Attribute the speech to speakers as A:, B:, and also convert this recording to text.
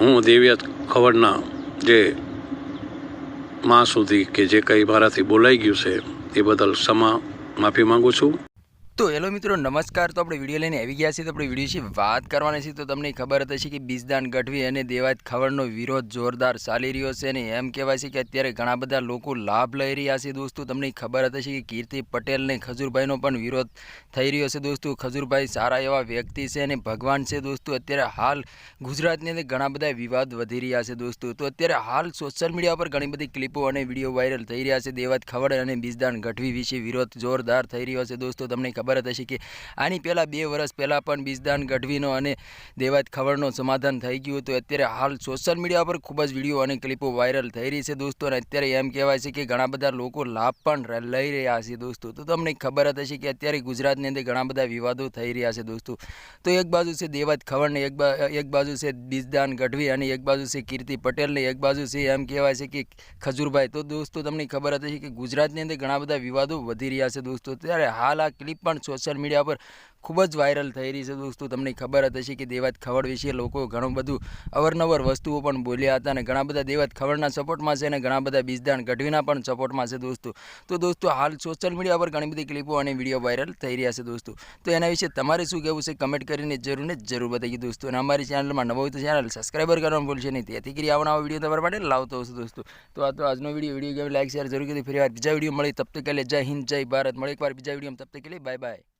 A: હું દેવિયત ખવડના જે માં સુધી કે જે કંઈ મારાથી બોલાઈ ગયું છે, એ બદલ ક્ષમા માફી માંગુ છું.
B: તો હેલો મિત્રો, નમસ્કાર. તો આપણે વીડિયો લઈને આવી ગયા છીએ. તો આપણે વીડિયો વિશે વાત કરવાની છે. તો તમને ખબર હશે કે બીજદાન ગઢવી અને દેવાત ખવડનો વિરોધ જોરદાર ચાલી રહ્યો છે અને એમ કહેવાય છે કે અત્યારે ઘણા બધા લોકો લાભ લઈ રહ્યા છે દોસ્તો. તમને ખબર હશે કે કીર્તિ પટેલ ને ખજૂરભાઈનો પણ વિરોધ થઈ રહ્યો છે દોસ્તો. ખજૂરભાઈ સારા એવા વ્યક્તિ છે અને ભગવાન છે દોસ્તો. અત્યારે હાલ ગુજરાતની અંદર ઘણા બધા વિવાદ વધી રહ્યા છે દોસ્તો. તો અત્યારે હાલ સોશિયલ મીડિયા પર ઘણી બધી ક્લિપો અને વીડિયો વાયરલ થઈ રહ્યા છે. દેવાત ખવડ અને બીજદાન ગઢવી વિશે વિરોધ જોરદાર થઈ રહ્યો છે દોસ્તો. તમને ખબર જ હશે કે આની પહેલાં બે વર્ષ પહેલાં પણ બીજદાન ગઢવીનો અને દેવાત ખવડનો સમાધાન થઈ ગયું હતું. અત્યારે હાલ સોશિયલ મીડિયા પર ખૂબ જ વીડિયો અને ક્લિપો વાયરલ થઈ રહી છે દોસ્તો. અને અત્યારે એમ કહેવાય છે કે ઘણા બધા લોકો લાભ પણ લઈ રહ્યા છે દોસ્તો. તો તમને ખબર જ હશે કે અત્યારે ગુજરાતની અંદર ઘણા બધા વિવાદો થઈ રહ્યા છે દોસ્તો. તો એક બાજુ છે દેવાત ખબરને એક એક બાજુ છે બીજદાન ગઢવી અને એક બાજુ છે કીર્તિ પટેલને, એક બાજુ છે એમ કહેવાય છે કે ખજૂરભાઈ. તો દોસ્તો તમને ખબર હતી કે ગુજરાતની અંદર ઘણા બધા વિવાદો વધી રહ્યા છે દોસ્તો. ત્યારે હાલ આ ક્લિપ સોશિયલ મીડિયા પર ખૂબ જ વાયરલ થઈ રહી છે દોસ્તો. તમને ખબર જ હશે કે દેવાત ખવડ વિશે લોકો ઘણું બધું અવરનવર વસ્તુઓ પણ બોલ્યા હતા અને ઘણા બધા દેવાત ખવડના સપોર્ટમાં છે અને ઘણા બધા બીજદાન ગઢવીના પણ સપોર્ટમાં છે દોસ્તો. તો દોસ્તો, હાલ સોશિયલ મીડિયા પર ઘણી બધી ક્લિપો અને વીડિયો વાયરલ થઈ રહ્યા છે દોસ્તો. તો એના વિશે તમારે શું કહેવું છે કમેન્ટ કરીને જરૂર ને જરૂર બતાવી દોસ્તો. અને અમારી ચેનલમાં નવો તો ચેનલ સબસ્ક્રાઈબર કરવાનું ભૂલશે નહીં. તેથી કરી આવવાના વીડિયો તમારા માટે લાવતો હશે દોસ્તો. તો આ તો આજનો વીડિયો વીડિયો ગમે લાઈક શેર જરૂર કીધું ફરી વાર બીજા વીડિયો મળી તબ તક લે, જય હિન્દ, જય ભારત. મળે એકવાર બીજા વીડિયો તબ તક લે બાય બાય